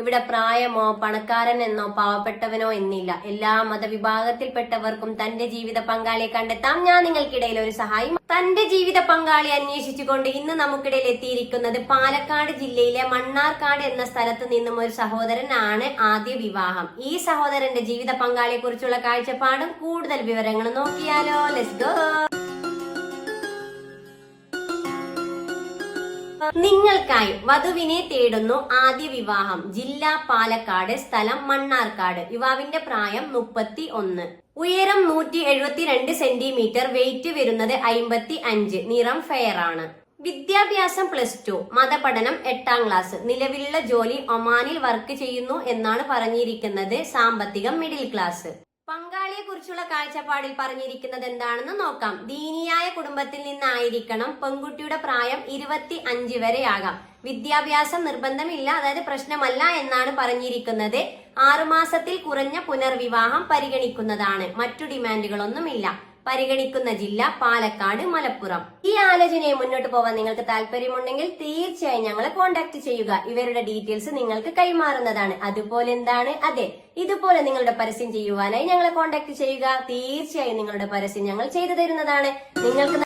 ഇവിടെ പ്രായമോ പണക്കാരൻ എന്നോ പാവപ്പെട്ടവനോ എന്നില്ല. എല്ലാ മതവിഭാഗത്തിൽപ്പെട്ടവർക്കും തന്റെ ജീവിത പങ്കാളിയെ കണ്ടെത്താം. ഞാൻ നിങ്ങൾക്കിടയിൽ ഒരു സഹായി തന്റെ ജീവിത പങ്കാളി അന്വേഷിച്ചുകൊണ്ട് ഇന്ന് നമുക്കിടയിൽ എത്തിയിരിക്കുന്നത് പാലക്കാട് ജില്ലയിലെ മണ്ണാർക്കാട് എന്ന സ്ഥലത്ത് നിന്നും ഒരു സഹോദരനാണ് ആദ്യ വിവാഹം. ഈ സഹോദരന്റെ ജീവിത പങ്കാളിയെ കുറിച്ചുള്ള കാഴ്ചപ്പാടും കൂടുതൽ വിവരങ്ങൾ നോക്കിയാലോ. ലെറ്റ്സ് ഗോ നിങ്ങൾക്കായി വധുവിനെ തേടുന്നു ആദ്യ വിവാഹം. ജില്ല പാലക്കാട് സ്ഥലം മണ്ണാർക്കാട്. യുവാവിന്റെ പ്രായം മുപ്പത്തി ഒന്ന് ഉയരം നൂറ്റി എഴുപത്തിരണ്ട് സെന്റിമീറ്റർ വെയിറ്റ് വരുന്നത് അയിമ്പത്തി അഞ്ച് നിറം ഫെയർ ആണ്. വിദ്യാഭ്യാസം പ്ലസ് ടു മതപഠനം എട്ടാം ക്ലാസ് നിലവിലുള്ള ജോലി ഒമാനിൽ വർക്ക് ചെയ്യുന്നു എന്നാണ് പറഞ്ഞിരിക്കുന്നത് സാമ്പത്തികം മിഡിൽ ക്ലാസ് പങ്കാളിയെ കുറിച്ചുള്ള കാഴ്ചപ്പാടിൽ പറഞ്ഞിരിക്കുന്നത് എന്താണെന്ന് നോക്കാം. ദീനിയായ കുടുംബത്തിൽ നിന്നായിരിക്കണം പെൺകുട്ടിയുടെ പ്രായം ഇരുപത്തി അഞ്ച് വരെ ആകാം. വിദ്യാഭ്യാസം നിർബന്ധമില്ല അതായത് പ്രശ്നമല്ല എന്നാണ് പറഞ്ഞിരിക്കുന്നത്. ആറുമാസത്തിൽ കുറഞ്ഞ പുനർവിവാഹം പരിഗണിക്കുന്നതാണ്. മറ്റു ഡിമാൻഡുകളൊന്നുമില്ല. പരിഗണിക്കുന്ന ജില്ല പാലക്കാട് മലപ്പുറം. ഈ ആലോചനയെ മുന്നോട്ട് പോവാൻ നിങ്ങൾക്ക് താല്പര്യമുണ്ടെങ്കിൽ തീർച്ചയായും ഞങ്ങളെ കോൺടാക്ട് ചെയ്യുക. ഇവരുടെ ഡീറ്റെയിൽസ് നിങ്ങൾക്ക് കൈമാറുന്നതാണ്. അതുപോലെ എന്താണ്? അതെ ഇതുപോലെ നിങ്ങളുടെ പരസ്യം ചെയ്യുവാനായി ഞങ്ങളെ കോൺടാക്ട് ചെയ്യുക. തീർച്ചയായും നിങ്ങളുടെ പരസ്യം ഞങ്ങൾ ചെയ്തു തരുന്നതാണ്. നിങ്ങൾക്ക്